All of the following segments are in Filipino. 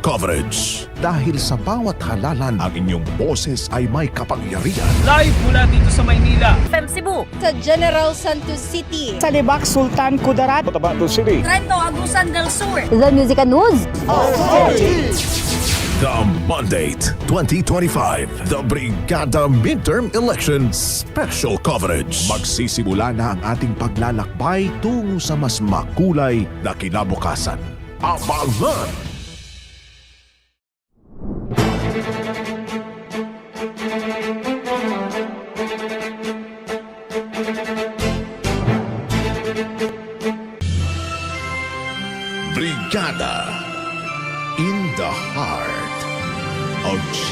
Coverage. Dahil sa bawat halalan, ang inyong boses ay may kapangyarihan. Live mula dito sa Maynila. FM Cebu. sa General Santos City. Sa Libak, Sultan Kudarat. Trento Agusan del Sur. The Music and News. The Mandate 2025, the Brigada Midterm Election Special Coverage. Magsisimula na ang ating paglalakbay tungo sa mas makulay na kinabukasan. Abangan!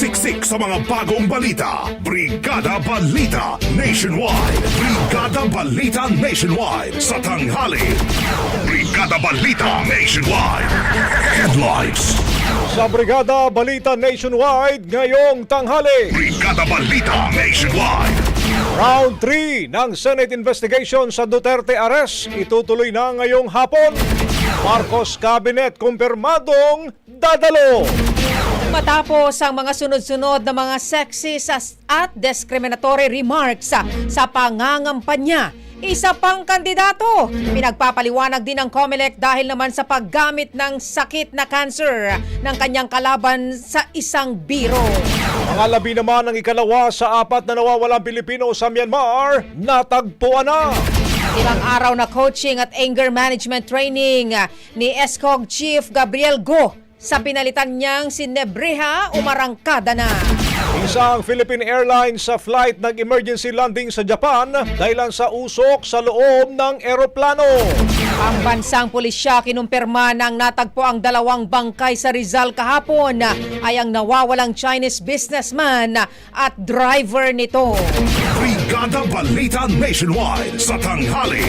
Siksik sa mga bagong balita. Brigada Balita Nationwide. Brigada Balita Nationwide sa tanghali. Brigada Balita Nationwide. Headlines. Sa Brigada Balita Nationwide ngayong tanghali. Brigada Balita Nationwide. Round 3 ng Senate investigation sa Duterte arrest itutuloy na ngayong hapon. Marcos Cabinet kumpirmadong dadalo. Matapos ang mga sunod-sunod na mga sexist at discriminatory remarks sa, pangangampanya, isa pang kandidato. Pinagpapaliwanag din ng COMELEC dahil naman sa paggamit ng sakit na cancer ng kanyang kalaban sa isang biro. Mga labi naman ng ikalawa sa apat na nawawalang Pilipino sa Myanmar, natagpuan na. Ilang araw na coaching at anger management training ni ESCOG Chief Gabriel Go sa pinalitan niyang si Nebreha umarangkada na. Isang Philippine Airlines sa flight nag-emergency landing sa Japan dahilan sa usok sa loob ng eroplano. Ang bansang pulisya kinumpirma ng natagpo ang dalawang bangkay sa Rizal kahapon ay ang nawawalang Chinese businessman at driver nito. Brigada Balita Nationwide sa tanghali.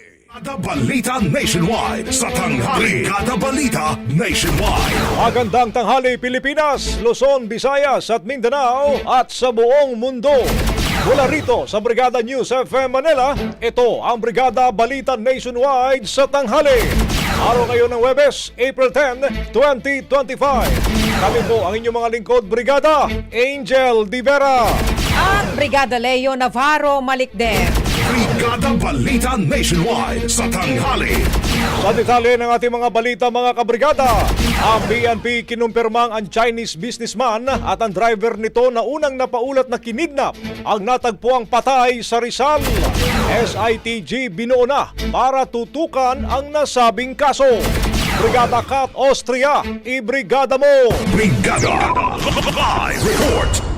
Brigada Balita Nationwide sa tanghali. Brigada Balita Nationwide. Magandang tanghali Pilipinas, Luzon, Visayas at Mindanao at sa buong mundo. Mula rito sa Brigada News FM Manila, ito ang Brigada Balita Nationwide sa tanghali. Araw ngayon ng Webes, April 10, 2025. Kami po ang inyong mga lingkod, Brigada Angel Divera. At Brigada Leo Navarro Malikden. Brigada Balita Nationwide sa tanghali. Sa detalye ng ating mga balita mga kabrigada, ang PNP kinumpirmang ang Chinese businessman at ang driver nito na unang napaulat na kinidnap ang natagpuang patay sa Rizal. SITG binuo na para tutukan ang nasabing kaso. Brigada Kat Austria, ibrigada mo! Brigada Live Report.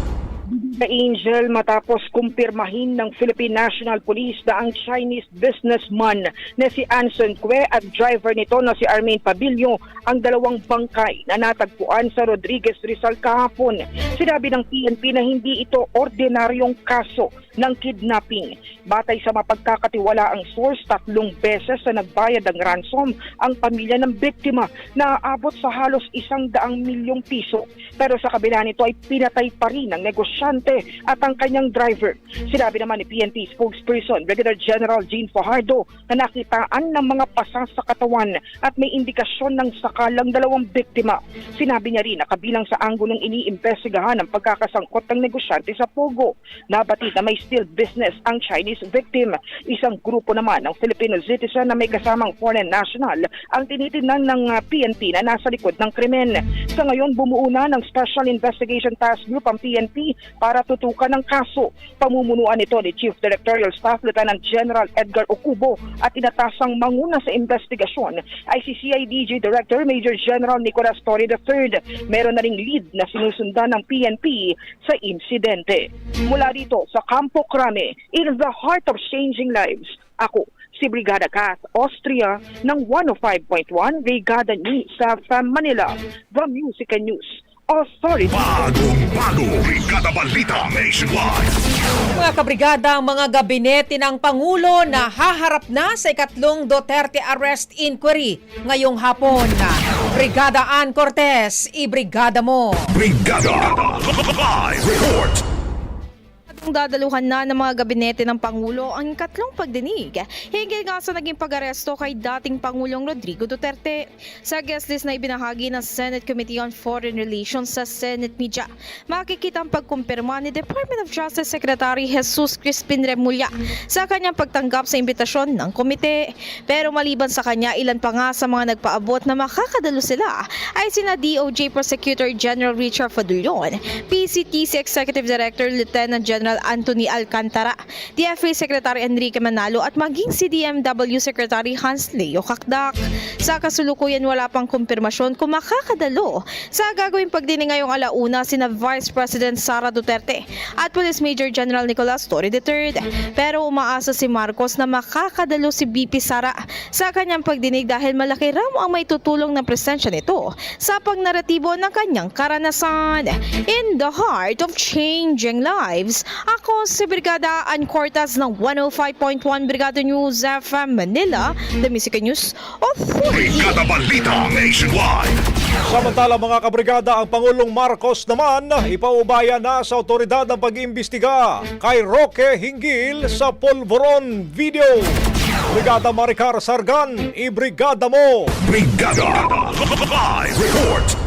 Sa Angel matapos kumpirmahin ng Philippine National Police na ang Chinese businessman na si Anson Kwe at driver nito na si Armin Pabilio ang dalawang bangkay na natagpuan sa Rodriguez Rizal kahapon. Sinabi ng PNP na hindi ito ordinaryong kaso ng kidnapping. Batay sa mapagkakatiwalaang source, tatlong beses na nagbayad ng ransom ang pamilya ng biktima na aabot sa halos isang daang milyong piso. Pero sa kabila nito ay pinatay pa rin ng negosyante at ang kanyang driver. Sinabi naman ni PNP spokesperson Brigadier General Gene Fajardo na nakitaan ng mga pasa sa katawan at may indikasyon ng sakalang dalawang biktima. Sinabi niya rin na kabilang sa anggulong iniimbestigahan ang pagkakasangkot ng negosyante sa Pogo. Nabatid na may still business ang Chinese victim. Isang grupo naman ng Filipino citizen na may kasamang foreign national ang tinitingnan ng PNP na nasa likod ng krimen. Sa ngayon, bumuo na ng Special Investigation Task Group ang PNP para tutukan ng kaso. Pamumunuan ito ni Chief Directorial Staff Lieutenant General Edgar Okubo at inatasang manguna sa investigasyon ay si CIDG Director Major General Nicolas Torre III. Meron na ring lead na sinusundan ng PNP sa insidente. Mula dito sa Campo Crame, in the heart of changing lives, ako si Brigada Kath Austria ng 105.1 Brigada News sa FM Manila, The Music and News Authority. Bagong bago. Brigada Balita Nationwide. Mga kabrigada, ang mga gabinete ng Pangulo na haharap na sa ikatlong Duterte Arrest Inquiry ngayong hapon. Brigada Ann Cortez, ibrigada mo. Brigada Live Report. Ang dadaluhan na ng mga gabinete ng Pangulo ang katlong pagdinig. Hinggil nga sa naging pag-aresto kay dating Pangulong Rodrigo Duterte. Sa guest list na ibinahagi ng Senate Committee on Foreign Relations sa Senate Media, makikita ang pagkumpirma ni Department of Justice Secretary Jesus Crispin Remulla sa kanyang pagtanggap sa imbitasyon ng komite. Pero maliban sa kanya, ilan pa nga sa mga nagpaabot na makakadalo sila ay sina DOJ Prosecutor General Richard Fadullon, PCTC Executive Director Lieutenant General Anthony Alcantara, DFA Secretary Enrique Manalo at maging si DMW Secretary Hans Leo Kakdak. Sa kasulukuyan wala pang kumpirmasyon kung makakadalo sa gagawing pagdinig ngayong alauna sina Vice President Sara Duterte at Police Major General Nicolas Torre III. Pero umaasa si Marcos na makakadalo si BP Sara sa kanyang pagdinig dahil malaki raw ang may tutulong na presensya nito sa pagnaratibo ng kanyang karanasan. In the heart of changing lives, ako si Brigada Ann Cortez ng 105.1 Brigada News FM Manila, The Music News Authority. Brigada Balita Nationwide. Samantala mga kabrigada, ang Pangulong Marcos naman ipaubaya na sa otoridad ang pag-iimbestiga kay Roque Hinggil sa Polvoron video. Brigada Maricar Sargan, ibrigada mo! Brigada Live Report.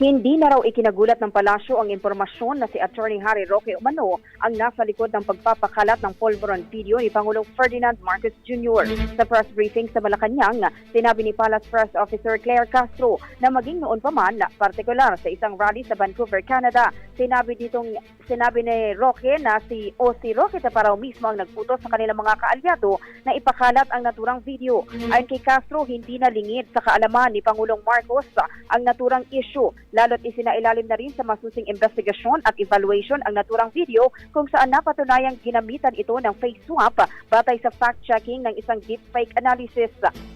Hindi na raw ikinagulat ng palasyo ang impormasyon na si Attorney Harry Roque Umano ang nasa likod ng pagpapakalat ng Polvoron video ni Pangulong Ferdinand Marcos Jr. Sa press briefing sa Malacanang, sinabi ni Palace Press Officer Claire Castro na maging noon pa man, partikular sa isang rally sa Vancouver, Canada, sinabi ditong sinabi ni Roque na si o si Roque Taparaw mismo ang nagputo sa kanilang mga kaalyado na ipakalat ang naturang video. Ayon kay Castro, hindi na lingid sa kaalaman ni Pangulong Marcos ang naturang issue Lalo't isinailalim na rin sa masusing investigasyon at evaluation ang naturang video kung saan napatunayang ginamitan ito ng face swap batay sa fact-checking ng isang deepfake analysis.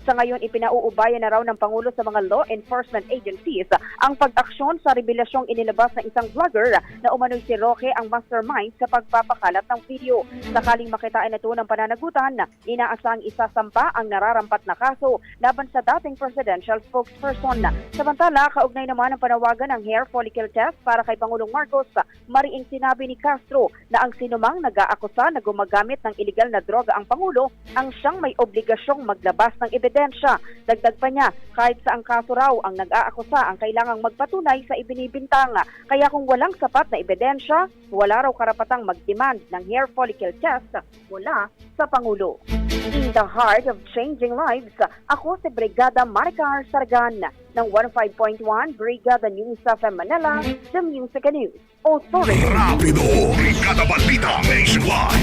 Sa ngayon, ipinauubayan na raw ng Pangulo sa mga law enforcement agencies ang pag-aksyon sa revelasyong inilabas ng isang vlogger na umano'y si Roque ang mastermind sa pagpapakalat ng video. Sakaling makitain ito ng pananagutan, inaasang isasampa ang nararampat na kaso laban sa dating presidential spokesperson. Samantala, kaugnay naman ang panawagan ng hair follicle test para kay Pangulong Marcos, mariing sinabi ni Castro na ang sinumang nag-aakusa na gumagamit ng iligal na droga ang Pangulo ang siyang may obligasyong maglabas ng ebidensya. Dagdag pa niya, kahit sa ang kaso raw ang nag-aakusa ang kailangang magpatunay sa ibinibintang. Kaya kung walang sapat na ebidensya, wala raw karapatang mag-demand ng hair follicle test mula sa Pangulo. In the heart of changing lives, ako si Brigada Maricar Sargan ng 15.1 Brigada News of Manila, The Music and News Authority. Rapido! Brigada Balita Nationwide!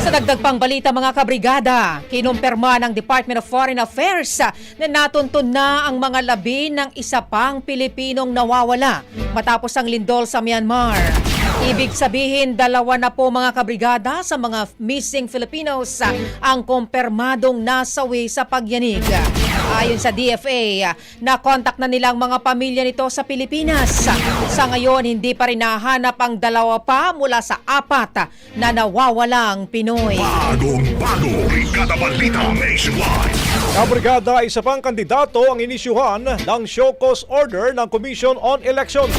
Sa dagdag pang balita mga kabrigada, kinumpirma ng Department of Foreign Affairs na natuntun na ang mga labi ng isa pang Pilipinong nawawala matapos ang lindol sa Myanmar. Ibig sabihin, dalawa na po mga kabrigada sa mga missing Filipinos ang kumpirmadong nasawi sa pagyanig. Ayon sa DFA, na-contact na nilang mga pamilya nito sa Pilipinas. Sa ngayon, hindi pa rin nahanap ang dalawa pa mula sa apat na nawawalang Pinoy. Bagong bago! Brigada Balita Nationwide! Kabrigada, isa pang kandidato ang inisyuhan ng show cause order ng Commission on Elections.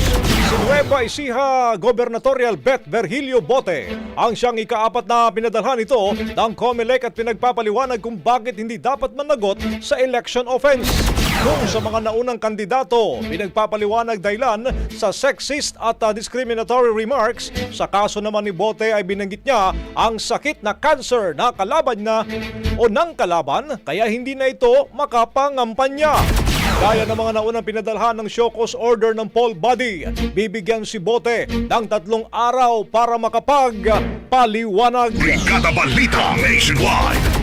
Nueva Ecija Gubernatorial Bet Virgilio Bote ang siyang ikaapat na pinadalhan ito ng COMELEC at pinagpapaliwanag kung bakit hindi dapat managot sa election offense. Kung sa mga naunang kandidato, pinagpapaliwanag dahilan sa sexist at uh, discriminatory remarks, sa kaso naman ni Bote ay binanggit niya ang sakit na cancer na kalaban na o ng kalaban kaya hindi na ito makapangampanya. Gaya ng mga naunang pinadalhan ng show cause order ng poll body, bibigyan si Bote ng tatlong araw para makapagpaliwanag. Brigada Balita Nationwide!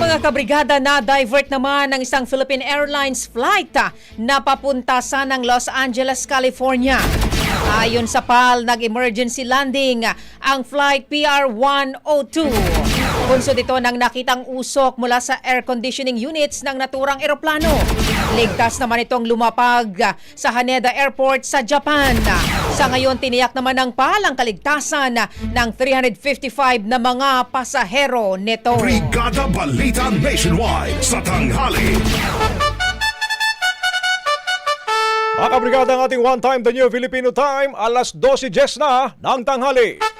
Mga kabrigada na divert naman ng isang Philippine Airlines flight ah, na papunta sa ng Los Angeles, California. Ayon sa PAL, nag-emergency landing ah, ang flight PR-102. Bunso dito ng nakitang usok mula sa air conditioning units ng naturang eroplano. Ligtas naman itong lumapag sa Haneda Airport sa Japan. Sa ngayon, tiniyak naman ng PAL ang kaligtasan ng 355 na mga pasahero nito. Brigada Balita Nationwide sa tanghali. Mga kabrigada ang ating one time the new Filipino time, alas 12.10 na ng tanghali.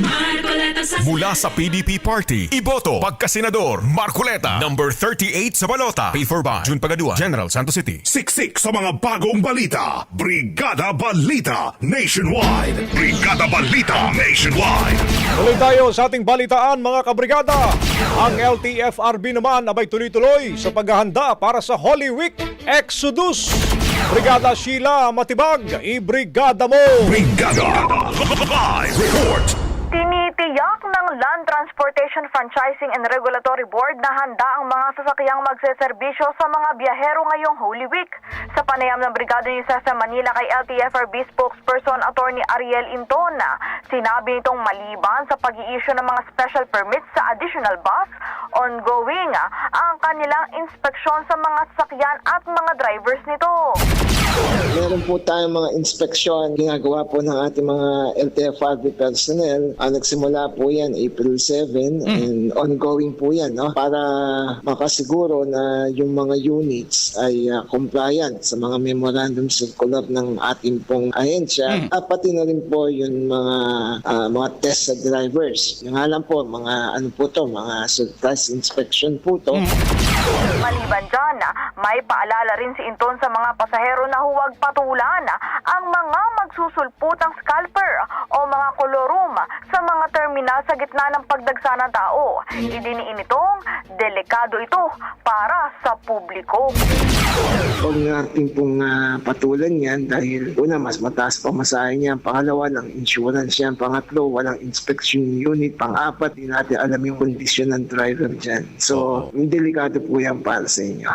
Marcoleta sa Mula sa PDP Party, Iboto, Pagkasenador, Marcoleta, number 38 sa balota. Paid for by June Pagaduan, General Santos City. Siksik sa mga bagong balita. Brigada Balita Nationwide. Brigada Balita Nationwide. Tuloy tayo sa ating balitaan mga kabrigada. Ang LTFRB naman abay tuloy-tuloy sa paghahanda para sa Holy Week Exodus. Brigada Sheila Matibag, i-brigada mo! Brigada Live Report. Tinitiyak ng Land Transportation Franchising and Regulatory Board na handa ang mga sasakyang magseserbisyo sa mga biyahero ngayong Holy Week. Sa panayam ng Brigada ni sa Manila kay LTFRB spokesperson Attorney Ariel Intona, sinabi nitong maliban sa pag-i-issue ng mga special permits sa additional bus, ongoing ang kanilang inspeksyon sa mga sasakyan at mga drivers nito. Meron po tayong mga inspeksyon ginagawa po ng ating mga LTFRB personnel. Ah, nagsimula po yan April 7 and ongoing po yan no? para makasiguro na yung mga units ay ah, compliant sa mga memorandum circular ng ating pong ahensya at pati na rin po yung mga ah, mga test sa drivers. Yung nga lang po, mga ano po to, mga surprise inspection po to. Maliban dyan, may paalala rin si Inton sa mga pasahero na huwag patulan ang mga magsusulputang scalper o mga kolorum sa mga terminal sa gitna ng pagdagsa ng tao. Idiniin itong delikado ito para sa publiko. Huwag natin pong ah, patulan yan dahil una, mas mataas pa masahe niya. Pangalawa, ng insurance yan. Pangatlo, walang inspection unit. Pang-apat, di natin alam yung kondisyon ng driver dyan. So, delikado po yan para sa inyo.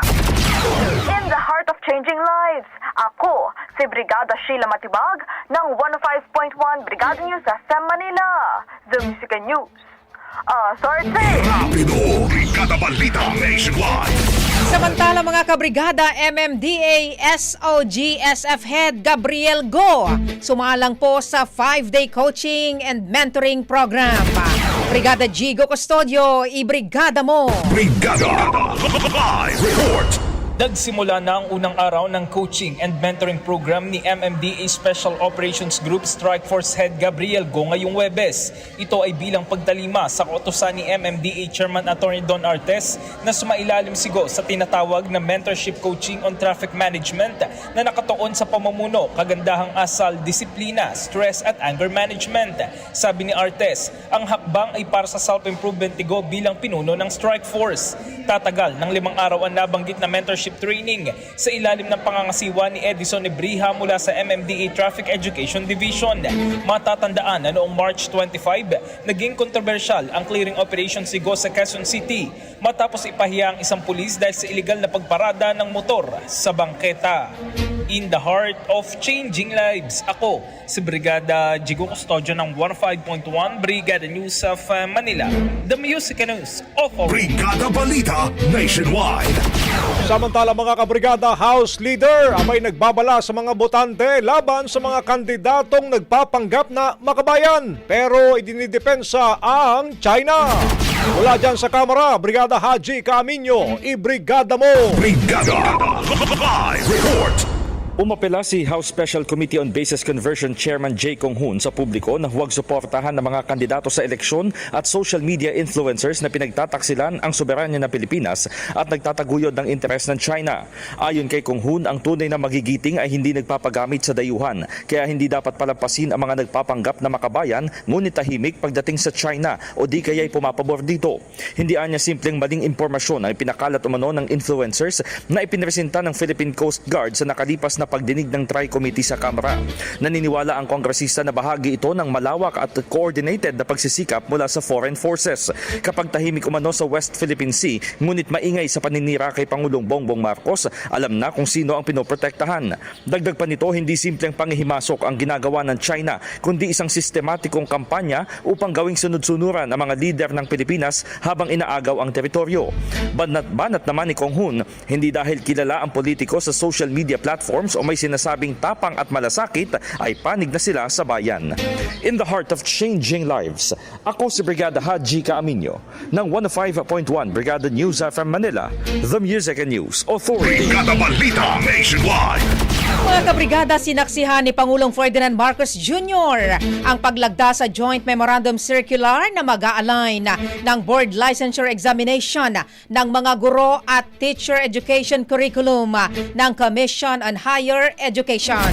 In the heart of changing lives, ako si Brigada Sheila Matibag ng 105.1 Brigada News FM Manila, The Music and News. Ah, sorry. Rapido, Brigada Balita Nationwide. Samantala mga kabrigada, MMDA SOG SF Head Gabriel Go sumalang po sa 5-day coaching and mentoring program. Brigada Gigo Custodio, ibrigada mo! Brigada Live Report. Nagsimula na ang unang araw ng coaching and mentoring program ni MMDA Special Operations Group Strike Force Head Gabriel Go ngayong Webes. Ito ay bilang pagtalima sa kautosan ni MMDA Chairman Attorney Don Artes na sumailalim sigo sa tinatawag na mentorship coaching on traffic management na nakatuon sa pamumuno, kagandahang asal, disiplina, stress at anger management. Sabi ni Artes, ang hakbang ay para sa self-improvement ni Go bilang pinuno ng Strike Force. Tatagal ng limang araw ang nabanggit na mentorship training sa ilalim ng pangangasiwa ni Edison Ebrija mula sa MMDA Traffic Education Division. Matatandaan na noong March 25, naging kontrobersyal ang clearing operation si Go sa Quezon City matapos ipahiya ang isang pulis dahil sa illegal na pagparada ng motor sa bangketa. In the heart of changing lives, ako si Brigada Jigo Custodio ng 15.1 Brigada News of uh, Manila, the music news of Brigada Balita Nationwide. Samantala mga kabrigada, House Leader abay nagbabala sa mga botante laban sa mga kandidatong nagpapanggap na makabayan. Pero idinidepensa ang China. Mula dyan sa kamera, Brigada Haji Camino, ibrigada mo! Brigada Live Report. Umapela si House Special Committee on Basis Conversion Chairman Jay Kong Hoon sa publiko na huwag suportahan ng mga kandidato sa eleksyon at social media influencers na pinagtataksilan ang soberanya ng Pilipinas at nagtataguyod ng interes ng China. Ayon kay Kong Hoon, ang tunay na magigiting ay hindi nagpapagamit sa dayuhan, kaya hindi dapat palampasin ang mga nagpapanggap na makabayan ngunit tahimik pagdating sa China o di kaya'y pumapabor dito. Hindi anya simpleng maling impormasyon ang pinakalat umano ng influencers na ipinresenta ng Philippine Coast Guard sa nakalipas na pagdinig ng Tri-Committee sa Kamara. Naniniwala ang kongresista na bahagi ito ng malawak at coordinated na pagsisikap mula sa foreign forces. Kapag tahimik umano sa West Philippine Sea, ngunit maingay sa paninira kay Pangulong Bongbong Marcos, alam na kung sino ang pinoprotektahan. Dagdag pa nito, hindi simpleng pangihimasok ang ginagawa ng China, kundi isang sistematikong kampanya upang gawing sunod-sunuran ang mga lider ng Pilipinas habang inaagaw ang teritoryo. Banat-banat naman ni Kong Hoon, hindi dahil kilala ang politiko sa social media platforms o may sinasabing tapang at malasakit ay panig na sila sa bayan. In the heart of changing lives, ako si Brigada Haji Kaaminyo ng 105.1 Brigada News FM Manila, The Music and News Authority. Brigada Balita Nationwide. Mga kabrigada, sinaksihan ni Pangulong Ferdinand Marcos Jr. ang paglagda sa Joint Memorandum Circular na mag-a-align ng Board Licensure Examination ng mga guro at Teacher Education Curriculum ng Commission on Higher Education.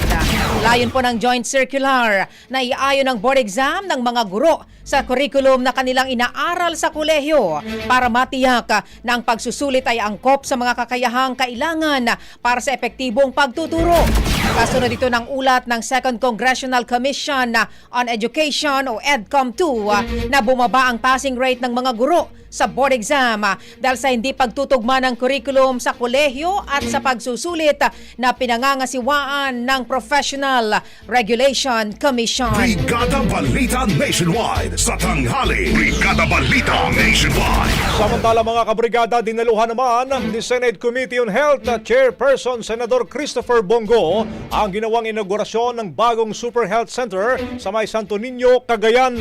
Layon po ng Joint Circular na iayon ang board exam ng mga guro sa curriculum na kanilang inaaral sa kolehiyo para matiyak na ang pagsusulit ay angkop sa mga kakayahang kailangan para sa epektibong pagtuturo. Kasunod ito ng ulat ng Second Congressional Commission on Education o EDCOM 2 na bumaba ang passing rate ng mga guro sa board exam dahil sa hindi pagtutugma ng curriculum sa kolehiyo at sa pagsusulit na pinangangasiwaan ng Professional Regulation Commission. Brigada Balita Nationwide sa tanghali. Brigada Balita Nationwide. Samantala mga kabrigada, dinaluhan naman ni Senate Committee on Health Chairperson Senador Christopher Bongo ang ginawang inaugurasyon ng bagong Super Health Center sa May Santo Niño, Cagayan.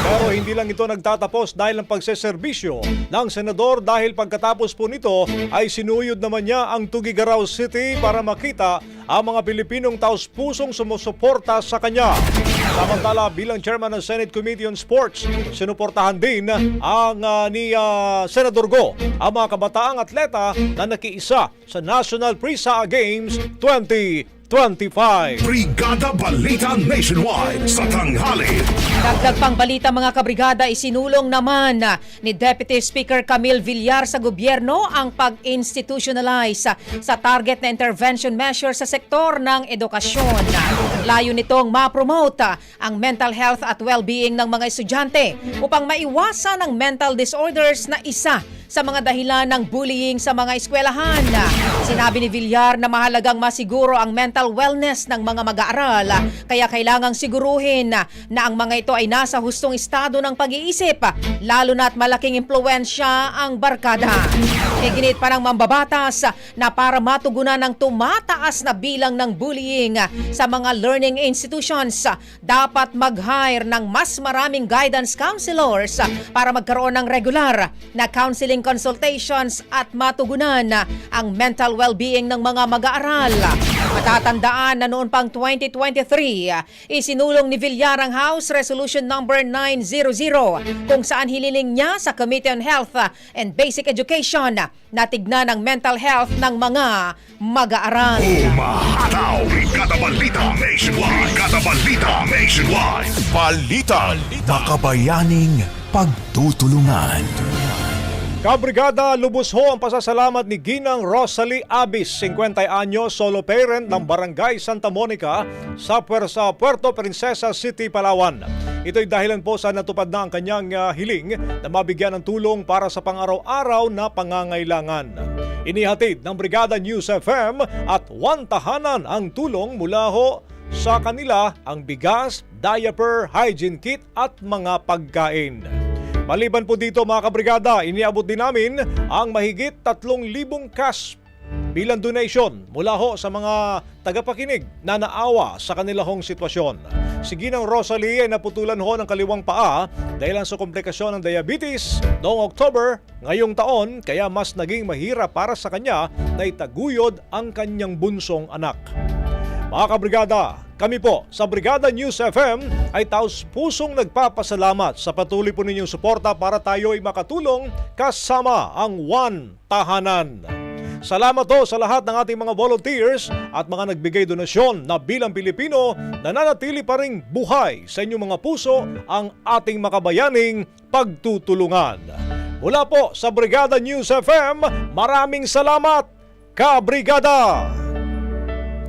Pero hindi lang ito nagtatapos dahil ang pagseserbisyo ng senador dahil pagkatapos po nito ay sinuyod naman niya ang Tugigaraw City para makita ang mga Pilipinong taus-pusong sumusuporta sa kanya. Samantala bilang chairman ng Senate Committee on Sports, sinuportahan din ang ah, ni ah, Senador Go ang mga kabataang atleta na nakiisa sa National Prisa Games 2025. Brigada Balita Nationwide sa tanghali. Dagdag pang balita mga kabrigada, isinulong naman ah, ni Deputy Speaker Camille Villar sa gobyerno ang pag-institutionalize sa, sa target na intervention measure sa sektor ng edukasyon. Layo nitong ma-promote ah, ang mental health at well-being ng mga estudyante upang maiwasan ang mental disorders na isa sa mga dahilan ng bullying sa mga eskwelahan. Sinabi ni Villar na mahalagang masiguro ang mental wellness ng mga mag-aaral kaya kailangang siguruhin na ang mga ito ay nasa hustong estado ng pag-iisip lalo na't malaking impluensya ang barkada. Iginit pa ng mambabatas na para matugunan ang tumataas na bilang ng bullying sa mga learning institutions, dapat mag-hire ng mas maraming guidance counselors para magkaroon ng regular na counseling consultations at matugunan ang mental well-being ng mga mag-aaral. Matatandaan na noon pang 2023, isinulong ni Villar ang House Resolution number 900 kung saan hililing niya sa Committee on Health and Basic Education na tignan ang mental health ng mga mag-aaral. Umahataw! Brigada Balita Nationwide. Brigada Balita Nationwide. Balita. Makabayaning pagtutulungan. Kabrigada, lubos ho ang pasasalamat ni Ginang Rosalie Abis, 50 anyo, solo parent ng Barangay Santa Monica sa, Puer- sa Puerto Princesa City, Palawan. Ito'y dahilan po sa natupad na ang kanyang ah, hiling na mabigyan ng tulong para sa pang-araw-araw na pangangailangan. Inihatid ng Brigada News FM at one tahanan ang tulong mula ho sa kanila ang bigas, diaper, hygiene kit at mga pagkain. Maliban po dito mga kabrigada, iniabot din namin ang mahigit 3,000 cash bilang donation mula ho sa mga tagapakinig na naawa sa kanilahong sitwasyon. Si Ginang Rosalie ay naputulan ho ng kaliwang paa dahil sa komplikasyon ng diabetes noong October ngayong taon kaya mas naging mahirap para sa kanya na itaguyod ang kanyang bunsong anak. Mga kabrigada, kami po sa Brigada News FM ay taos pusong nagpapasalamat sa patuloy po ninyong suporta para tayo ay makatulong kasama ang One Tahanan. Salamat po sa lahat ng ating mga volunteers at mga nagbigay donasyon na bilang Pilipino nananatili pa ring buhay sa inyong mga puso ang ating makabayaning pagtutulungan. Mula po sa Brigada News FM, maraming salamat, Kabrigada!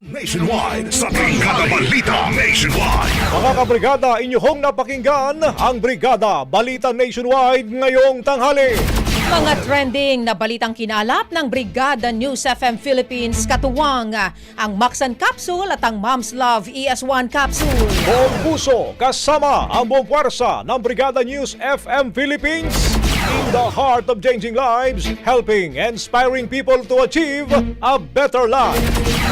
Nationwide. Sa Brigada Balita Nationwide. Mga kabrigada, inyong napakinggan ang Brigada Balita Nationwide ngayong tanghali. Mga trending na balitang kinalap ng Brigada News FM Philippines katuwang ang Maxan Capsule at ang Mom's Love ES1 Capsule. Buong puso kasama ang buong puwersa ng Brigada News FM Philippines in the heart of changing lives, helping inspiring people to achieve a better life.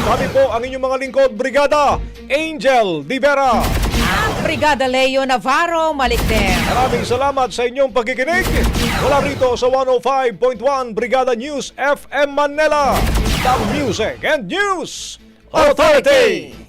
Kami po ang inyong mga lingkod, Brigada Angel Divera. At Brigada Leo Navarro Malikden. Maraming salamat sa inyong pagkikinig. Mula rito sa 105.1 Brigada News FM Manila, the Music and News Authority.